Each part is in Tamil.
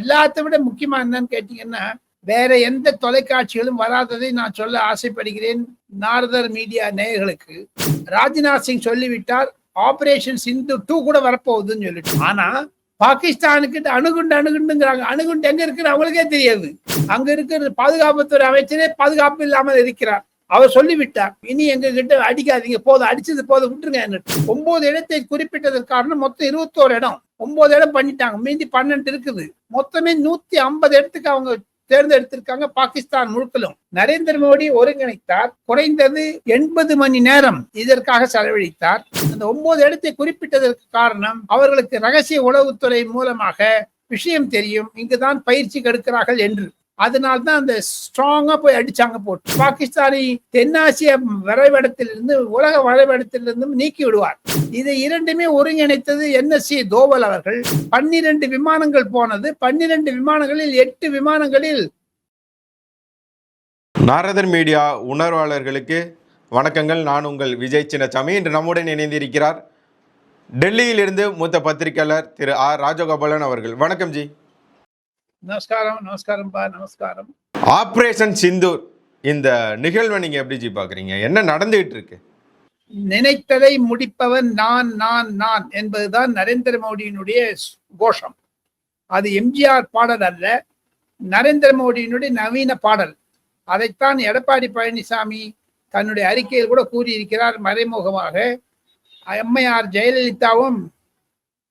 எல்லாத்த விட முக்கியமா என்னன்னு கேட்டீங்கன்னா வேற எந்த தொலைக்காட்சிகளும் வராததை நான் சொல்ல ஆசைப்படுகிறேன் நாரதர் மீடியா நேயர்களுக்கு. ராஜ்நாத் சிங் சொல்லிவிட்டார் ஆபரேஷன் சிந்து டூ கூட வரப்போகுதுன்னு சொல்லிட்டு. ஆனா பாகிஸ்தானுக்கு அணுகுண்டு அணுகுண்டுங்கிறாங்க. அணுகுண்டு எங்க இருக்குன்னு அவங்களுக்கே தெரியாது. அங்க இருக்கிற பாதுகாப்புத்துறை அமைச்சரே பாதுகாப்பு இல்லாமல் இருக்கிறார். அவர் சொல்லிவிட்டார் இனி எங்க கிட்ட அடிக்காதீங்க போதும் அடிச்சது போதும் விட்டுருங்க ஒன்பது இடத்தை குறிப்பிட்டதற்கு காரணம் மொத்தம் இருபத்தோரு இடம். ஒன்பது இடம் பண்ணிட்டாங்க மீதி பன்னெண்டு இருக்குது. மொத்தமே நூத்தி ஐம்பது இடத்துக்கு அவங்க தேர்ந்தெடுத்திருக்காங்க பாகிஸ்தான் முழுக்கலும். நரேந்திர மோடி ஒருங்கிணைத்தார் குறைந்தது எண்பது மணி நேரம் இதற்காக செலவழித்தார். அந்த ஒன்பது இடத்தை குறிப்பிட்டதற்கு காரணம் அவர்களுக்கு ரகசிய உளவுத்துறை மூலமாக விஷயம் தெரியும் இங்குதான் பயிற்சி கெடுக்கிறார்கள் என்று. அதனால்தான் அந்த ஸ்ட்ராங்கா போய் அடிச்சாங்க போட்டு பாகிஸ்தானி தென்னாசிய வரைபடத்திலிருந்து உலக வரைபடத்திலிருந்து நீக்கி விடுவார். இதை இரண்டுமே ஒருங்கிணைத்தது என்எஸ்சி தோவல் அவர்கள். பன்னிரண்டு விமானங்கள் போனது. பன்னிரண்டு விமானங்களில் எட்டு விமானங்களில் நாரதர் மீடியா உணர்வாளர்களுக்கு வணக்கங்கள். நான் உங்கள் விஜய் சின்னசாமி. இன்று நம்முடன் இணைந்திருக்கிறார் டெல்லியிலிருந்து மூத்த பத்திரிகையாளர் திரு ஆர் ராஜகோபாலன் அவர்கள். வணக்கம் ஜி. நமஸ்காரம் நமஸ்காரம் பா நமஸ்காரம். ஆப்ரேஷன் சிந்தூர் இந்த நிகழ்வை நீங்க எப்படி ஜி பாக்குறீங்க என்ன நடந்துகிட்டு இருக்கு? நினைத்ததை முடிப்பவன் நான் நான் நான் என்பதுதான் நரேந்திர மோடியினுடைய கோஷம். அது எம்ஜிஆர் பாடல் அல்ல நரேந்திர மோடியினுடைய நவீன பாடல். அதைத்தான் எடப்பாடி பழனிசாமி தன்னுடைய அறிக்கையில் கூட கூறியிருக்கிறார் மறைமுகமாக. எம்ஐஆர் ஜெயலலிதாவும்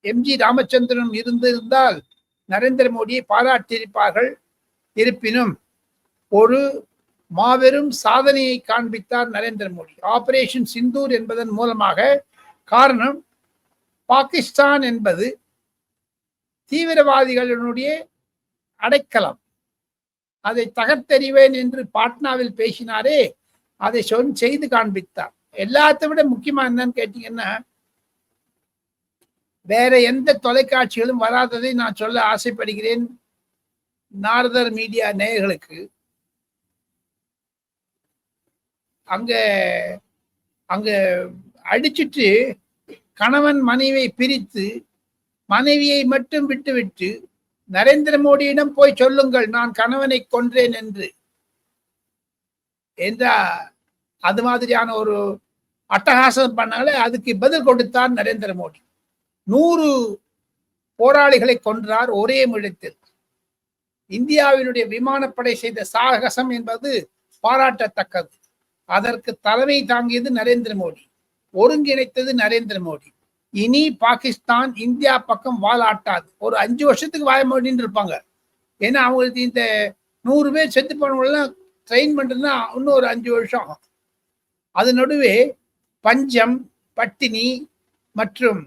எம்ஜி ராமச்சந்திரனும் இருந்திருந்தால் நரேந்திர மோடியை பாராட்டியிருப்பார்கள். இருப்பினும் ஒரு மாபெரும் சாதனையை காண்பித்தார் நரேந்திர மோடி. ஆபரேஷன் சிந்தூர் என்பதன் மூலமாக காரணம் பாகிஸ்தான் என்பது தீவிரவாதிகளினுடைய அடைக்கலம். அதை தகர்த்தெறிவேன் என்று பாட்னாவில் பேசினாரே அதை சொல் செய்து காண்பித்தார். எல்லாத்தை விட முக்கியமா என்னன்னு கேட்டீங்கன்னா வேற எந்த தொலைக்காட்சிகளும் வராததை நான் சொல்ல ஆசைப்படுகிறேன் நாரதர் மீடியா நேயர்களுக்கு. அங்க அங்க அடிச்சிட்டு கணவன் மனைவியை பிரித்து மனைவியை மட்டும் விட்டுவிட்டு நரேந்திர மோடியிடம் போய் சொல்லுங்கள் நான் கணவனை கொன்றேன் என்று. என்றா அது மாதிரியான ஒரு அட்டகாசம் பண்ணாலே அதுக்கு பதில் கொடுத்தார் நரேந்திர மோடி. நூறு போராளிகளை கொன்றார் ஒரே முழத்தில். இந்தியாவினுடைய விமானப்படை செய்த சாகசம் என்பது பாராட்டத்தக்கது. அதற்கு தலைமை தாங்கியது நரேந்திர மோடி ஒருங்கிணைத்தது நரேந்திர மோடி. இனி பாகிஸ்தான் இந்தியா பக்கம் வாழாட்டாது ஒரு அஞ்சு வருஷத்துக்கு வாய மோடின்னு இருப்பாங்க. ஏன்னா அவங்களுக்கு இந்த நூறு பேர் செத்து போனவங்களாம் ட்ரெயின் பண்ணுறதுனா இன்னும் ஒரு அஞ்சு வருஷம். ஆகும் அது நடுவே பஞ்சம் பட்டினி மற்றும்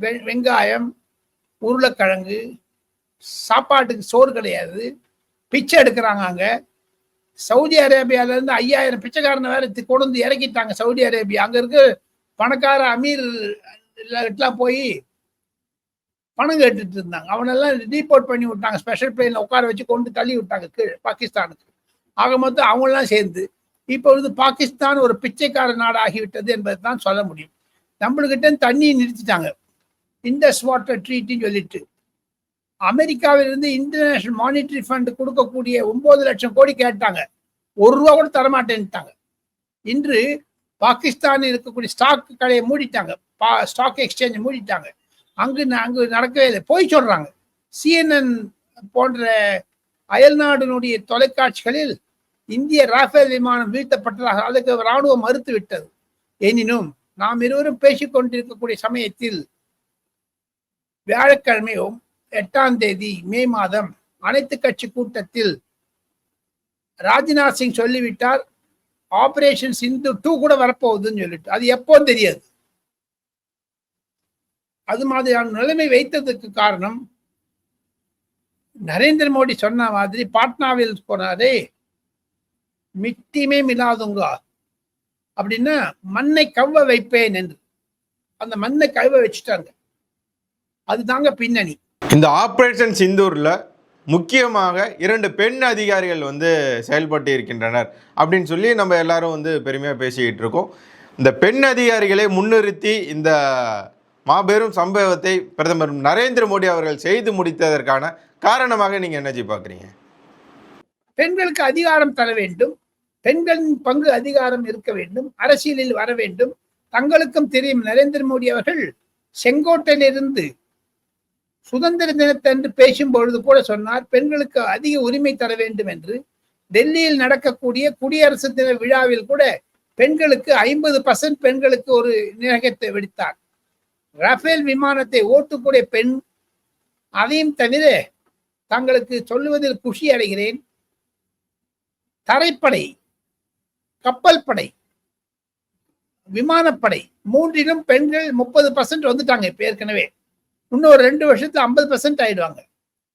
வெ- வெங்காயம் உருளைக்கிழங்கு சாப்பாட்டுக்கு சோறு கிடையாது. பிச்சை எடுக்கிறாங்க அங்கே. சவுதி அரேபியாவிலேருந்து ஐயாயிரம் பிச்சைக்காரனை வேற கொண்டு வந்து இறக்கிட்டாங்க சவுதி அரேபியா. அங்கே இருக்க பணக்கார அமீர் எல்லாம் போய் பணம் கேட்டுட்டு இருந்தாங்க. அவனெல்லாம் டீபோர்ட் பண்ணி விட்டாங்க. ஸ்பெஷல் பிளேனில் உட்கார வச்சு கொண்டு தள்ளி விட்டாங்க கீழே பாகிஸ்தானுக்கு. ஆக மொத்தம் அவங்களாம் சேர்ந்து இப்பொழுது பாகிஸ்தான் ஒரு பிச்சைக்கார நாடு ஆகிவிட்டது என்பதை தான் சொல்ல முடியும். நம்மளுக்கிட்ட தண்ணியை நிறுத்திட்டாங்க. இண்டஸ் வாட்டர் ட்ரீட்னு சொல்லிட்டு. அமெரிக்காவிலிருந்து இன்டர்நேஷனல் மானிட்டரி ஃபண்ட் கொடுக்கக்கூடிய ஒன்பது லட்சம் கோடி கேட்டாங்க. ஒரு ரூபா கூட தரமாட்டேன்ட்டாங்க. இன்று பாகிஸ்தானில் இருக்கக்கூடிய ஸ்டாக் கடையை மூடிட்டாங்க. பா ஸ்டாக் எக்ஸ்சேஞ்ச் மூடிட்டாங்க. அங்கு ந- அங்கு நடக்கவே இல்லை. போய் சொல்றாங்க. சிஎன்என் போன்ற அயல்நாடுனுடைய தொலைக்காட்சிகளில் இந்திய ராஃபேல் விமானம் வீழ்த்தப்பட்டதாக அதுக்கு ராணுவம் மறுத்து விட்டது எனினும் நாம் இருவரும் பேசிக்கொண்டிருக்கக்கூடிய சமயத்தில் வியாழக்கிழமையும் எட்டாம் தேதி மே மாதம் அனைத்து கட்சி கூட்டத்தில் ராஜ்நாத் சிங் சொல்லிவிட்டார் ஆபரேஷன் சிந்து டூ கூட வரப்போகுதுன்னு சொல்லிட்டு. அது எப்போ தெரியாது. அது மாதிரியான நிலைமை வைத்ததுக்கு காரணம் நரேந்திர மோடி சொன்ன மாதிரி பாட்னாவில் போனாரே மிட்டியுமே மிலாதுங்க அப்படின்னா மண்ணை கவ்வ வைப்பேன் என்று. அந்த மண்ணை கவ்வ வச்சுட்டாங்க. அதுதாங்க பின்னணி. இந்த ஆப்ரேஷன் சிந்தூர்ல முக்கியமாக இரண்டு பெண் அதிகாரிகள் வந்து செயல்பட்டு இருக்கின்றனர் அப்படின்னு சொல்லி நம்ம எல்லாரும் வந்து பெருமையாக பேசிக்கிட்டு இருக்கோம். இந்த பெண் அதிகாரிகளை முன்னிறுத்தி இந்த மாபெரும் சம்பவத்தை பிரதமர் நரேந்திர மோடி அவர்கள் செய்து முடித்ததற்கான காரணமாக நீங்க என்னஜி பாக்குறீங்க? பெண்களுக்கு அதிகாரம் தர வேண்டும். பெண்களின் பங்கு அதிகாரம் இருக்க வேண்டும். அரசியலில் வர வேண்டும். தங்களுக்கும் தெரியும் நரேந்திர மோடி அவர்கள் செங்கோட்டையிலிருந்து சுதந்திர தினத்தன்று பேசும் பொழுது கூட சொன்னார் பெண்களுக்கு அதிக உரிமை தர வேண்டும் என்று. டெல்லியில் நடக்கக்கூடிய குடியரசு தின விழாவில் கூட பெண்களுக்கு ஐம்பது பர்சன்ட் பெண்களுக்கு ஒரு நிகழ்த்தை விடுத்தார். ரஃபேல் விமானத்தை ஓட்டக்கூடிய பெண் அதையும் தவிர தங்களுக்கு சொல்லுவதில் குஷி அடைகிறேன். தரைப்படை கப்பல் படை விமானப்படை மூன்றிலும் பெண்கள் முப்பது பர்சன்ட் வந்துட்டாங்க இப்ப ஏற்கனவே. இன்னும் ஒரு ரெண்டு வருஷத்துல ஐம்பது பர்சன்ட் ஆயிடுவாங்க.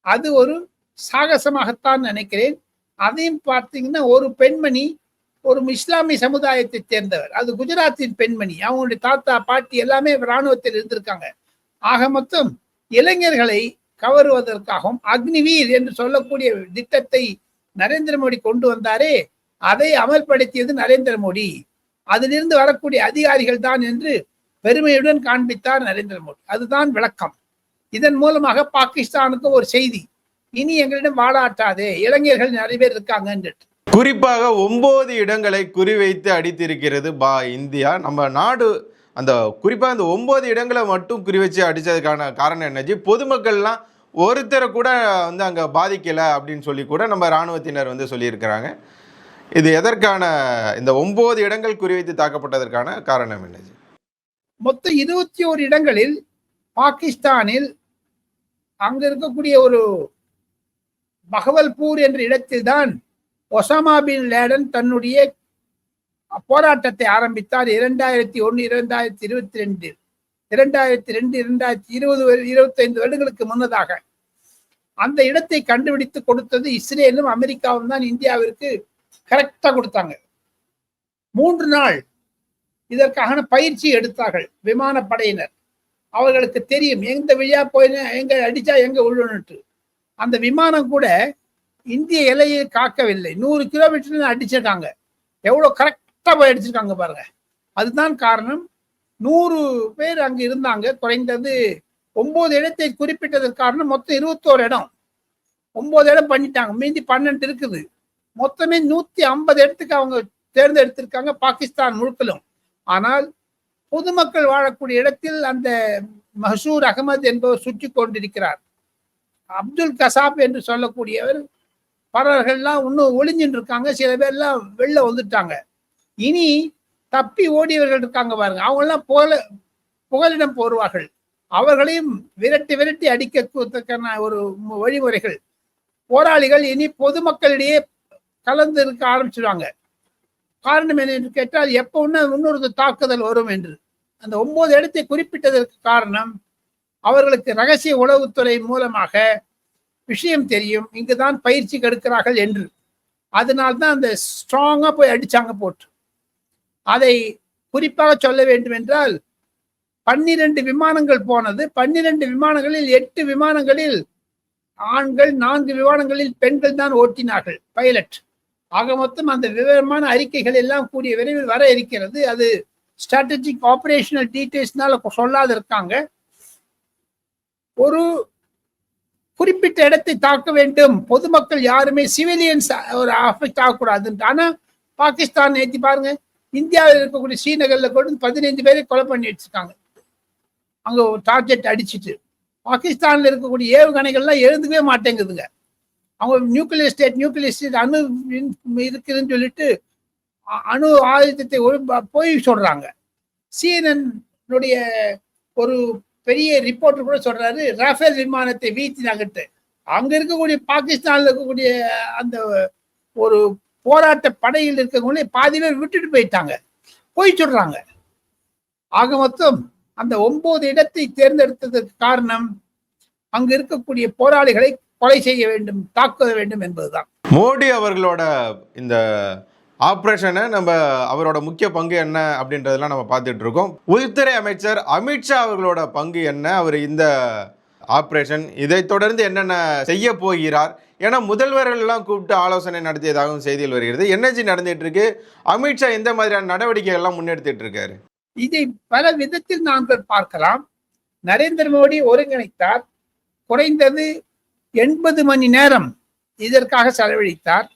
அது ஒரு சாகசமாகத்தான் நினைக்கிறேன். அதையும் பார்த்தீங்கன்னா ஒரு பெண்மணி ஒரு இஸ்லாமிய சமுதாயத்தை சேர்ந்தவர். அது குஜராத்தின் பெண்மணி. அவங்களுடைய தாத்தா பாட்டி எல்லாமே இராணுவத்தில் இருந்திருக்காங்க. ஆக மொத்தம் இளைஞர்களை கவருவதற்காகவும் அக்னிவீர் என்று சொல்லக்கூடிய திட்டத்தை நரேந்திர மோடி கொண்டு வந்தாரே அதை அமல்படுத்தியது நரேந்திர மோடி. அதிலிருந்து வரக்கூடிய அதிகாரிகள் தான் என்று பெருமையுடன் காண்பித்தார் நரேந்திர மோடி. அதுதான் விளக்கம். இதன் மூலமாக பாகிஸ்தானுக்கு ஒரு செய்தி. இனி எங்களிடம் வாழாட்டாதே இளைஞர்கள் நிறைய பேர் இருக்காங்க என்று குறிப்பாக ஒன்பது இடங்களை குறிவைத்து அடித்திருக்கிறது பா இந்தியா. நம்ம நாடு அந்த குறிப்பாக அந்த ஒன்பது இடங்களை மட்டும் குறிவச்சு அடித்ததுக்கான காரணம் என்னஜி பொதுமக்கள்லாம் ஒருத்தரை கூட வந்து அங்கே பாதிக்கலை அப்படின்னு சொல்லி கூட நம்ம இராணுவத்தினர் வந்து சொல்லியிருக்கிறாங்க. இது எதற்கான இந்த ஒன்பது இடங்கள் குறிவைத்து தாக்கப்பட்டதற்கான காரணம் என்னஜி மொத்தம் இருபத்தி ஓரு இடங்களில் பாகிஸ்தானில் அங்க இருக்கக்கூடிய ஒரு பகவல்பூர் என்ற இடத்தில்தான் ஒசாமா பின் லேடன் தன்னுடைய போராட்டத்தை ஆரம்பித்தார். இரண்டாயிரத்தி ஒன்று இரண்டாயிரத்தி இருபத்தி ரெண்டு இரண்டாயிரத்தி ரெண்டு இரண்டாயிரத்தி இருபது இருபத்தைந்து வருடங்களுக்கு முன்னதாக அந்த இடத்தை கண்டுபிடித்து கொடுத்தது இஸ்ரேலும் அமெரிக்காவும் தான் இந்தியாவிற்கு கரெக்டா கொடுத்தாங்க. மூன்று நாள் இதற்கான பயிற்சி எடுத்தார்கள் விமானப்படையினர். அவர்களுக்கு தெரியும். எந்த வழியா போயினா எங்க அடிச்சா எங்க விழுணுட்டு அந்த விமானம் கூட இந்திய எல்லையை காக்கவில்லை. நூறு கிலோமீட்டர் அடிச்சிருக்காங்க. எவ்வளோ கரெக்டாக போய் அடிச்சிருக்காங்க பாருங்க. அதுதான் காரணம். நூறு பேர் அங்கே இருந்தாங்க. குறைந்தது ஒன்பது இடத்தை குறிப்பிட்டதற்கு காரணம் மொத்தம் இருபத்தோரு இடம். ஒன்பது இடம் பண்ணிட்டாங்க. மீதி பன்னெண்டு இருக்குது. மொத்தமே நூத்தி ஐம்பது இடத்துக்கு அவங்க தேர்ந்தெடுத்திருக்காங்க. பாகிஸ்தான் முழுக்கலும். ஆனால் பொதுமக்கள் வாழக்கூடிய இடத்தில் அந்த மஹசூர் அகமது என்பவர் சுற்றி கொண்டிருக்கிறார். அப்துல் கசாப் என்று சொல்லக்கூடியவர் பலர்கள்லாம் இன்னும் ஒளிஞ்சின்னு இருக்காங்க சில பேர்லாம் வெளில வந்துட்டாங்க. இனி தப்பி ஓடியவர்கள் இருக்காங்க பாருங்க. அவங்கெல்லாம் புகழ புகலிடம் போருவார்கள் அவர்களையும் விரட்டி விரட்டி அடிக்கத்தக்கான ஒரு வழிமுறைகள். போராளிகள் இனி பொதுமக்களிடையே கலந்து இருக்க ஆரம்பிச்சிடுவாங்க காரணம் என்ன என்று கேட்டால் எப்போ இன்னொரு தாக்குதல் வரும் என்று. அந்த ஒன்பது இடத்தை குறிப்பிட்டதற்கு காரணம் அவர்களுக்கு ரகசிய உளவுத்துறை மூலமாக விஷயம் தெரியும் இங்குதான் பயிற்சி கெடுக்கிறார்கள் என்று. அதனால்தான் அந்த ஸ்ட்ராங்கா போய் அடிச்சாங்க போட்டு. அதை குறிப்பாக சொல்ல வேண்டும் என்றால் பன்னிரண்டு விமானங்கள் போனது. பன்னிரண்டு விமானங்களில் எட்டு விமானங்களில் ஆண்கள் நான்கு விமானங்களில் பெண்கள் தான் ஓட்டினார்கள் பைலட் ஆக மொத்தம் அந்த விவரமான அறிக்கைகள் எல்லாம் கூடிய விரைவில் வர இருக்கிறது. அது ஸ்ட்ராட்டஜிக் ஆப்ரேஷனல் டீடைல்ஸ்னால சொல்லாத இருக்காங்க. ஒரு குறிப்பிட்ட இடத்தை தாக்க வேண்டும். பொதுமக்கள் யாருமே சிவிலியன்ஸ் ஒரு அஃபெக்ட் ஆகக்கூடாதுன்ட்டு. ஆனா பாகிஸ்தான் நேத்தி பாருங்க இந்தியாவில் இருக்கக்கூடிய ஸ்ரீநகர்ல கொண்டு பதினைந்து பேரை கொலை பண்ணி வச்சிருக்காங்க. அங்க ஒரு டார்கெட் அடிச்சிட்டு. பாகிஸ்தான்ல இருக்கக்கூடிய ஏவுகணைகள்லாம் எழுந்துக்கவே மாட்டேங்குதுங்க. அவங்க நியூக்ளியர் ஸ்டேட் நியூக்ளியர் ஸ்டேட் அணு இருக்குதுன்னு சொல்லிட்டு அணு ஆயுதத்தை போய் சொல்றாங்க. சிஎன்என்னுடைய ஒரு பெரிய ரிப்போர்ட்டர் கூட சொல்றாரு ரஃபேல் விமானத்தை வீழ்த்தினாங்கட்டு அங்க இருக்கக்கூடிய பாகிஸ்தான்ல இருக்கக்கூடிய அந்த ஒரு போராட்ட படையில் இருக்கக்கூடிய பாதி பேர் விட்டுட்டு போயிட்டாங்க. போய் சொல்றாங்க. ஆக மொத்தம் அந்த ஒன்பது இடத்தை தேர்ந்தெடுத்ததற்கு காரணம் அங்கு இருக்கக்கூடிய போராளிகளை கொலை செய்ய வேண்டும் தாக்க வேண்டும் என்பதுதான். மோடி அவர்களோட இந்த ஆப்ரேஷனை நம்ம அவரோட முக்கிய பங்கு என்ன அப்படின்றதெல்லாம் நம்ம பார்த்துட்டு இருக்கோம். உள்துறை அமைச்சர் அமித்ஷா அவர்களோட பங்கு என்ன? அவர் இந்த ஆப்ரேஷன் இதை தொடர்ந்து என்னென்ன செய்ய போகிறார்? ஏன்னா முதல்வர்கள் எல்லாம் கூப்பிட்டு ஆலோசனை நடத்தியதாகவும் செய்தியில் வருகிறது. என்னஜி நடந்துட்டு இருக்கு? அமித்ஷா எந்த மாதிரியான நடவடிக்கைகள் எல்லாம் முன்னெடுத்துட்டு இருக்காரு? இதை பல விதத்தில் நாங்கள் பார்க்கலாம். நரேந்திர மோடி ஒருங்கிணைத்தார். குறைந்தது எண்பது மணி நேரம் இதற்காக செலவழித்தார்.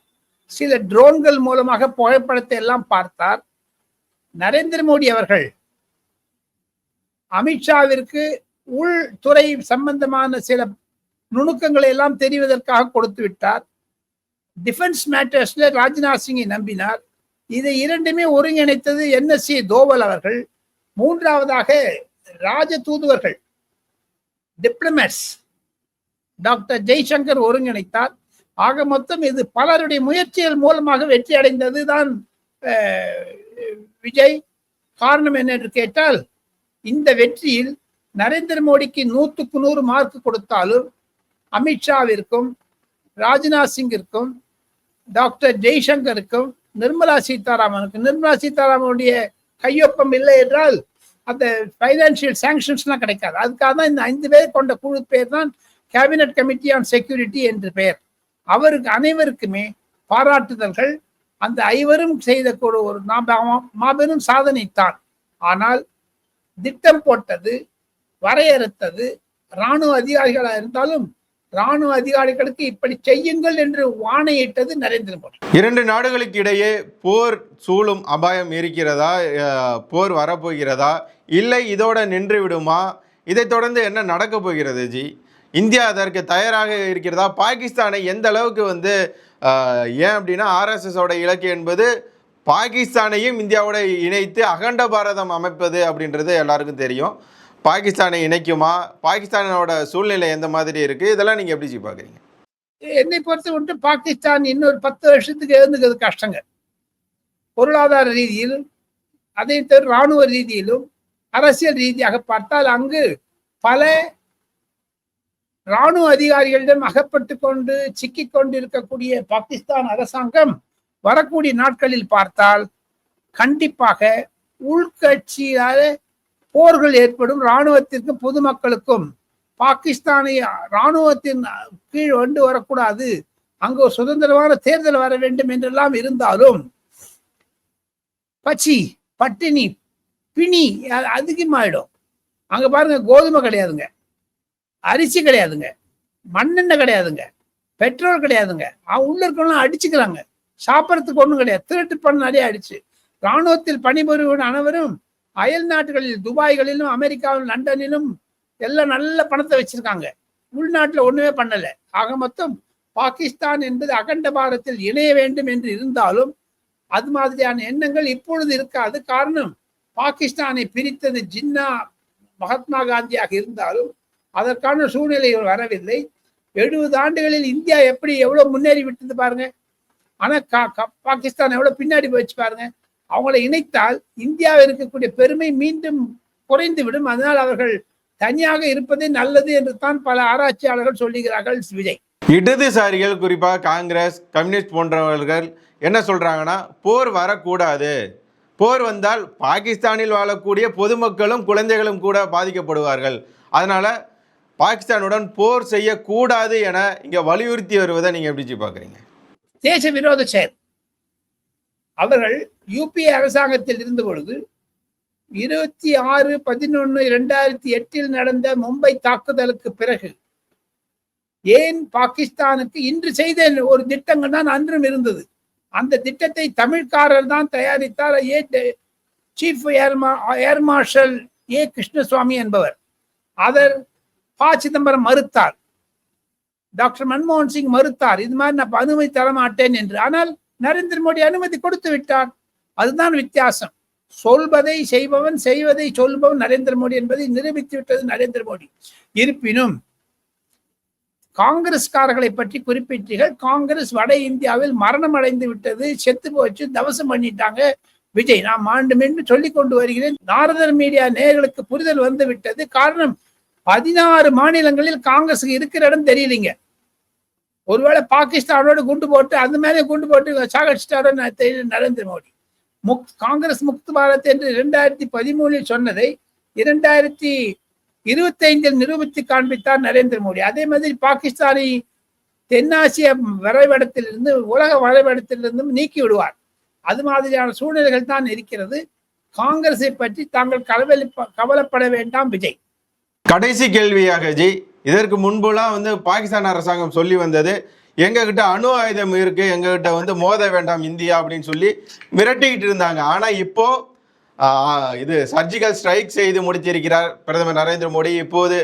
சில ட்ரோன்கள் மூலமாக புகைப்படத்தை எல்லாம் பார்த்தார். நரேந்திர மோடி அவர்கள் அமித்ஷாவிற்கு உள்துறை சம்பந்தமான சில நுணுக்கங்களை எல்லாம் தெரிவதற்காக கொடுத்து விட்டார். டிஃபென்ஸ் மேட்டர்ஸ்ல ராஜ்நாத் சிங்கை நம்பினார். இதை இரண்டுமே ஒருங்கிணைத்தது என்எஸ்சி தோவல் அவர்கள். மூன்றாவதாக ராஜ தூதுவர்கள் டிப்ளமேட்ஸ் டாக்டர் ஜெய்சங்கர் ஒருங்கிணைத்தார். ஆக மொத்தம் இது பலருடைய முயற்சிகள் மூலமாக வெற்றி அடைந்தது தான் விஜய். காரணம் என்ன என்று கேட்டால் இந்த வெற்றியில் நரேந்திர மோடிக்கு நூற்றுக்கு நூறு மார்க் கொடுத்தாலும் அமித்ஷாவிற்கும் ராஜ்நாத் சிங்கிற்கும் டாக்டர் ஜெய்சங்கருக்கும் நிர்மலா சீதாராமனுக்கும் நிர்மலா சீதாராமனுடைய கையொப்பம் இல்லை என்றால் அந்த பைனான்சியல் சாங்ஷன்ஸ்லாம் கிடைக்காது. அதுக்காக தான் இந்த ஐந்து பேர் கொண்ட குழு பேர் தான் கேபினட் கமிட்டி ஆன் செக்யூரிட்டி என்று பெயர். அவருக்கு அனைவருக்குமே பாராட்டுதல்கள். அந்த ஐவரும் செய்த கூட ஒரு மாபெரும் சாதனை தான் ஆனால் திட்டம் போட்டது வரையறுத்தது இராணுவ அதிகாரிகளாக இருந்தாலும் ராணுவ அதிகாரிகளுக்கு இப்படி செய்யுங்கள் என்று வாணையிட்டது நரேந்திர மோடி. இரண்டு நாடுகளுக்கு இடையே போர் சூழும் அபாயம் இருக்கிறதா? போர் வரப்போகிறதா? இல்லை இதோட நின்று விடுமா? இதை தொடர்ந்து என்ன நடக்க போகிறது ஜி? இந்தியா அதற்கு தயாராக இருக்கிறதா? பாகிஸ்தானை எந்த அளவுக்கு வந்து ஏன் அப்படின்னா ஆர்எஸ்எஸோட இலக்கு என்பது பாகிஸ்தானையும் இந்தியாவோட இணைத்து அகண்ட பாரதம் அமைப்பது அப்படின்றது எல்லாருக்கும் தெரியும். பாகிஸ்தானை இணைக்குமா? பாகிஸ்தானோட சூழ்நிலை எந்த மாதிரி இருக்கு? இதெல்லாம் நீங்க எப்படி பாக்குறீங்க? என்னை பொறுத்த மட்டும் பாகிஸ்தான் இன்னொரு பத்து வருஷத்துக்கு எழுந்துக்கிறது கஷ்டங்க பொருளாதார ரீதியில் அதை தவிர இராணுவ ரீதியிலும் அரசியல் ரீதியாக பார்த்தால் அங்கு பல இராணுவ அதிகாரிகளிடம் அகப்பட்டு கொண்டு சிக்கிக் கொண்டு இருக்கக்கூடிய பாகிஸ்தான் அரசாங்கம் வரக்கூடிய நாட்களில் பார்த்தால் கண்டிப்பாக உள்கட்சியால போர்கள் ஏற்படும். இராணுவத்திற்கும் பொதுமக்களுக்கும் பாகிஸ்தானை இராணுவத்தின் கீழ் கொண்டு வரக்கூடாது. அங்கு ஒரு சுதந்திரமான தேர்தல் வர வேண்டும் என்றெல்லாம் இருந்தாலும் பச்சி பட்டினி பிணி அதிகமாயிடும். அங்க பாருங்க கோதுமை கிடையாதுங்க. அரிசி கிடையாதுங்க. மண்ணெண்ணெய் கிடையாதுங்க. பெட்ரோல் கிடையாதுங்க. உள்ள இருக்கவங்களாம் அடிச்சுக்கிறாங்க. சாப்பிட்றதுக்கு ஒன்றும் கிடையாது. திருட்டு பண்ண நிறைய அடிச்சு. இராணுவத்தில் பணிபுரிவன் அனைவரும் அயல் நாடுகளில் துபாய்களிலும் அமெரிக்காவிலும் லண்டனிலும் எல்லாம் நல்ல பணத்தை வச்சிருக்காங்க. உள்நாட்டில் ஒண்ணுமே பண்ணல. ஆக மொத்தம் பாகிஸ்தான் என்பது அகண்ட பாரத்தில் இணைய வேண்டும் என்று இருந்தாலும் அது மாதிரியான எண்ணங்கள் இப்பொழுது இருக்காது. காரணம் பாகிஸ்தானை பிரித்தது ஜின்னா மகாத்மா காந்தியாக இருந்தாலும் அதற்கான சூழ்நிலை வரவில்லை. எழுபது ஆண்டுகளில் இந்தியா எப்படி எவ்வளவு முன்னேறி விட்டது பாருங்க. ஆனா பாகிஸ்தான் எவ்வளவு பின்னாடி போச்சு பாருங்க. அவங்களை இணைத்தால் இந்தியாவில் இருக்கக்கூடிய பெருமை மீண்டும் குறைந்து விடும் அதனால் அவர்கள் தனியாக இருப்பதே நல்லது என்று தான் பல ஆராய்ச்சியாளர்கள் சொல்லுகிறார்கள் விஜய். இடதுசாரிகள் குறிப்பாக காங்கிரஸ் கம்யூனிஸ்ட் போன்றவர்கள் என்ன சொல்றாங்கன்னா போர் வரக்கூடாது. போர் வந்தால் பாகிஸ்தானில் வாழக்கூடிய பொதுமக்களும் குழந்தைகளும் கூட பாதிக்கப்படுவார்கள். அதனால பாகிஸ்தானுடன் போர் செய்யக்கூடாது என இங்க வலியுறுத்தி வருவதை நீங்க எப்படி பாக்குறீங்க? தேச விரோத செயல். அவர்கள் யூபிஏ அரசாங்கத்தில் இருந்த பொழுது இருபத்தி ஆறு பதினொன்னு இரண்டாயிரத்தி எட்டில் நடந்த மும்பை தாக்குதலுக்கு பிறகு ஏன் பாகிஸ்தானுக்கு இன்று செய்த ஒரு திட்டங்கள் தான் அன்றும் இருந்தது. அந்த திட்டத்தை தமிழ்காரர் தான் தயாரித்தார். A chief air air marshal A Krishnaswamy என்பவர். அதர் ப சிதம்பரம் மறுத்தார். டாக்டர் மன்மோகன் சிங் மறுத்தார். இது மாதிரி நான் அனுமதி தர மாட்டேன் என்று. ஆனால் நரேந்திர மோடி அனுமதி கொடுத்து விட்டார். அதுதான் வித்தியாசம். சொல்வதை செய்பவன் செய்வதை சொல்பவன் நரேந்திர மோடி என்பதை நிரூபித்து விட்டது நரேந்திர மோடி. இருப்பினும் காங்கிரஸ்காரர்களை பற்றி குறிப்பிட்டீர்கள். காங்கிரஸ் வட இந்தியாவில் மரணம் அடைந்து விட்டது. செத்து போச்சு. தவசம் பண்ணிட்டாங்க. விஜய் நான் மாண்டு மீண்டும் சொல்லிக் கொண்டு வருகிறேன். நாரதர் மீடியா நேர்களுக்கு புரிதல் வந்து விட்டது. காரணம் பதினாறு மாநிலங்களில் காங்கிரஸ் இருக்கிற இடம் தெரியலீங்க. ஒருவேளை பாகிஸ்தானோட குண்டு போட்டு அந்த மேலே குண்டு போட்டு சாகடிச்சிட்டாரோ தெரியல நரேந்திர மோடி. முக் காங்கிரஸ் முக்து பாரத் என்று இரண்டாயிரத்தி பதிமூணில் சொன்னதை இரண்டாயிரத்தி இருபத்தைந்தில் நிரூபித்து காண்பித்தார் நரேந்திர மோடி. அதே மாதிரி பாகிஸ்தானை தென்னாசிய வரைபடத்திலிருந்து உலக வரைபடத்திலிருந்தும் நீக்கி விடுவார். அது மாதிரியான சூழ்நிலைகள் தான் இருக்கிறது. காங்கிரஸை பற்றி தாங்கள் கவலை கவலைப்பட வேண்டாம் விஜய். கடைசி கேள்வியாக ஜி. இதற்கு முன்புலாம் வந்து பாகிஸ்தான் அரசாங்கம் சொல்லி வந்தது எங்ககிட்ட அணு ஆயுதம் இருக்கு எங்ககிட்ட வந்து மோத வேண்டாம் இந்தியா அப்படின்னு சொல்லி மிரட்டிக்கிட்டு இருந்தாங்க. ஆனா இப்போ இது சர்ஜிக்கல் ஸ்ட்ரைக் செய்து முடித்திருக்கிறார் பிரதமர் நரேந்திர மோடி. இப்போது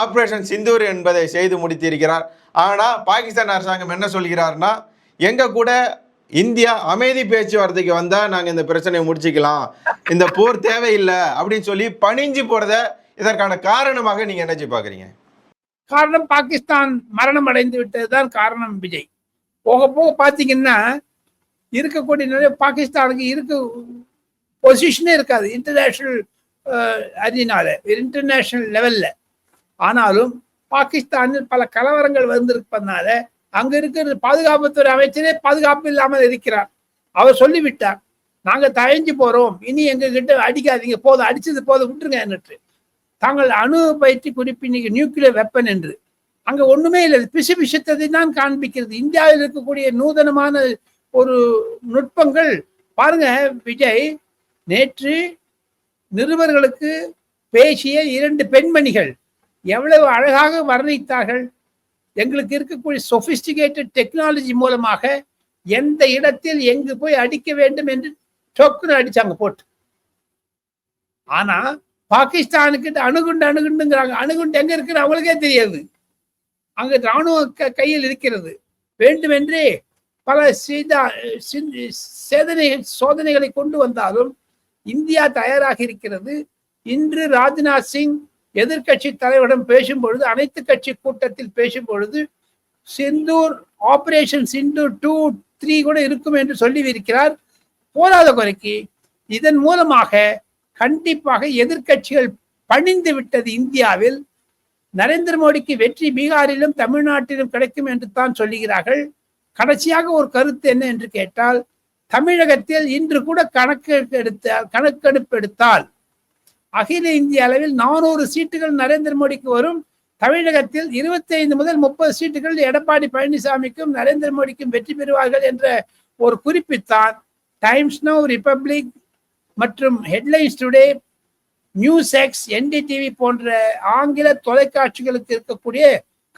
ஆப்ரேஷன் சிந்தூர் என்பதை செய்து முடித்திருக்கிறார். ஆனா பாகிஸ்தான் அரசாங்கம் என்ன சொல்கிறார்னா எங்க கூட இந்தியா அமைதி பேச்சுவார்த்தைக்கு வந்தா நாங்க இந்த பிரச்சனையை முடிச்சுக்கலாம். இந்த போர் தேவையில்லை அப்படின்னு சொல்லி பணிஞ்சு போறத இதற்கான காரணமாக நீங்க என்ன பாக்குறீங்க காரணம் பாகிஸ்தான் மரணம் அடைந்து விட்டதுதான் காரணம் விஜய். போக போக பாத்தீங்கன்னா இருக்கக்கூடிய நிறைய பாகிஸ்தானுக்கு இருக்க பொசிஷனே இருக்காது. இன்டர்நேஷனல் அரினால இன்டர்நேஷனல் லெவல்ல ஆனாலும் பாகிஸ்தானில் பல கலவரங்கள் வந்திருப்பதனால அங்க இருக்கிற பாதுகாப்புத்துறை அமைச்சரே பாதுகாப்பு இல்லாமல் இருக்கிறார். அவர் சொல்லிவிட்டார் நாங்க தயஞ்சு போறோம். இனி எங்க கிட்ட அடிக்காதீங்க. போதும் அடிச்சது போதும் விட்டுருங்க என்னட்டு. தாங்கள் அணு பயிற்சி குறிப்பின் நியூக்ளியர் வெப்பன் என்று. அங்கே ஒன்றுமே இல்லை. பிசு பிசுத்ததை தான் காண்பிக்கிறது. இந்தியாவில் இருக்கக்கூடிய நூதனமான ஒரு நுட்பங்கள். பாருங்க விஜய் நேற்று நிருபர்களுக்கு பேசிய இரண்டு பெண்மணிகள் எவ்வளவு அழகாக வர்ணித்தார்கள். எங்களுக்கு இருக்கக்கூடிய சொபிஸ்டிகேட்டட் டெக்னாலஜி மூலமாக எந்த இடத்தில் எங்கு போய் அடிக்க வேண்டும் என்று டொக்குன்னு அடிச்சாங்க போட்டு. ஆனா பாகிஸ்தானுக்கு அணுகுண்டு அணுகுண்டுங்கிறாங்க. அணுகுண்டு எங்க இருக்குன்னு அவங்களுக்கே தெரியாது. அங்க ராணுவ க- கையில் இருக்கிறது. வேண்டுமென்றே பல சீதா சேதனை சோதனைகளை கொண்டு வந்தாலும் இந்தியா தயாராக இருக்கிறது. இன்று ராஜ்நாத் சிங் எதிர்க்கட்சி தலைவரிடம் பேசும் பொழுது அனைத்து கட்சி கூட்டத்தில் பேசும் பொழுது Sindoor operation Sindoor two three கூட இருக்கும் என்று சொல்லி இருக்கிறார் போதாத குறைக்கு இதன் மூலமாக கண்டிப்பாக எதிர்க்கட்சிகள் பணிந்து விட்டது இந்தியாவில். நரேந்திர மோடிக்கு வெற்றி பீகாரிலும் தமிழ்நாட்டிலும் கிடைக்கும் என்று தான் சொல்லுகிறார்கள். கடைசியாக ஒரு கருத்து என்ன என்று கேட்டால் தமிழகத்தில் இன்று கூட கணக்கு எடுத்த கணக்கெடுப்பு எடுத்தால் அகில இந்திய அளவில் நானூறு சீட்டுகள் நரேந்திர மோடிக்கு வரும். தமிழகத்தில் 25 முதல் முப்பது சீட்டுகள் எடப்பாடி பழனிசாமிக்கும் நரேந்திர மோடிக்கும் வெற்றி பெறுவார்கள் என்ற ஒரு குறிப்பித்தான் டைம்ஸ் நோ ரிப்பப்ளிக் மற்றும் Headlines Today News X NDTV போன்ற ஆங்கில தொலைக்காட்சிகளுக்கு இருக்கக்கூடிய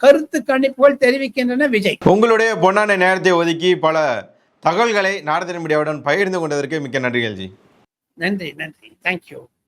கருத்து கணிப்புகள் தெரிவிக்கின்றன விஜய். உங்களுடைய பொன்னான நேரத்தை ஒதுக்கி பல தகவல்களை நாரதிர மீடியாவுடன் பகிர்ந்து கொண்டதற்கு மிக்க நன்றிகள் ஜி. நன்றி நன்றி. தேங்க்யூ